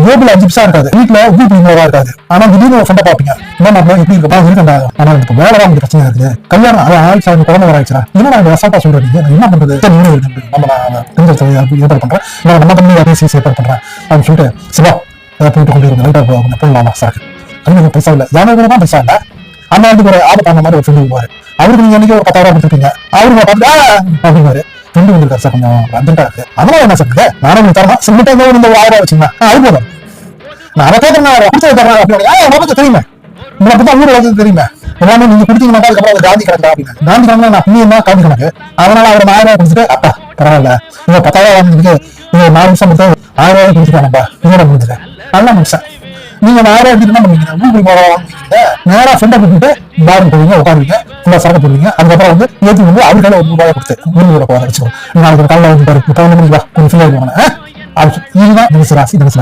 ஜோபில் அஜிப்ஸா இருக்காது. வீட்டுல உப்பு பிடிக்கிறவா இருக்காது. ஆனா திடீர்னு ஒரு ஃப்ரெண்டை பாப்பீங்க என்ன நம்ம எப்படி இருக்கப்பா இருக்கண்டா ஆனா எனக்கு வேலை தான் பிரச்சனை இருக்குது. கல்யாணம் அது ஆயிடுச்சா எனக்கு குழந்தை வர ஆயிடுச்சா என்ன நான் ரசாட்டா சொல்றேன் என்ன பண்றது? சரி, நம்ம நான் ஏற்பாடு பண்றேன். நான் நம்ம பண்ணி அதே சீஸ் ஏற்பாடு பண்றேன். அப்படின்னு சொல்லிட்டு சிவா அதை போயிட்டு கொண்டு வந்து லைட்டா போடலாமா சார் அது பைசா இல்லை. யானை தான் பைசா இல்லை. அந்த வந்து ஒரு ஆபத்தான மாதிரி ஒரு ஃப்ரெண்டு போவாரு அவருக்கு நீங்க என்னைக்கு ஒரு பத்தாயிரம் கொடுத்துருக்கீங்க அவருக்கு பார்த்துட்டு "ஆ" ஃப்ரெண்டு வந்திருக்காரு சார் கொஞ்சம் அர்ஜென்ட்டா இருக்கு. அதனால என்ன சார் நானும் உங்களுக்கு தரமா சிமெண்ட் இருந்தாலும் இந்த ஒரு ஆயிரம் ரூபாய் வச்சுங்க அது போதும். நான் அதை கேட்கறேன் கொடுத்தது தரேன் அப்படின்னு உனக்கு தெரியுமே. உங்களை பத்தி ஊர் வளர்த்து தெரியுமே. எல்லாமே நீங்க கொடுத்தீங்கன்னா அதுக்கப்புறம் அது காந்தி கணக்கு அப்படின்னு. காந்தி கணக்கு நான் நீ என்ன காந்தி கணக்கு. அதனால அவர் ஆயிரம் ரூபாய் கொடுத்துட்டு அப்பா பரவாயில்ல. இவங்க பத்தாயிரம் வாங்கிட்டு இவங்க நாலு நிமிஷம் கொடுத்து ஆயிரம் ரூபாய் கொடுத்துட்டானப்பா. இதோட முடிஞ்சுட்டேன் நல்ல மனுஷன். நீங்க நேரம் எடுத்துட்டு என்ன பண்ணுவீங்க ஊருக்கு போக நேரா ஃப்ரெண்டை கூப்பிட்டு பாரம் போவீங்க உட்காருவீங்க ஃபுல்லா சரக்கு போடுவீங்க அதுக்கப்புறம் வந்து ஏற்றி வந்து அவரு ஒரு ரூபாய் கொடுத்து மூணு கூட போக வச்சுக்கோ நாளைக்கு ஒரு காலையில் வந்து பாரு பதினொன்று மணிக்கு கொஞ்சம் ஃப்ரீயாக போகணும் இதுதான் தினசு ராசி தினசு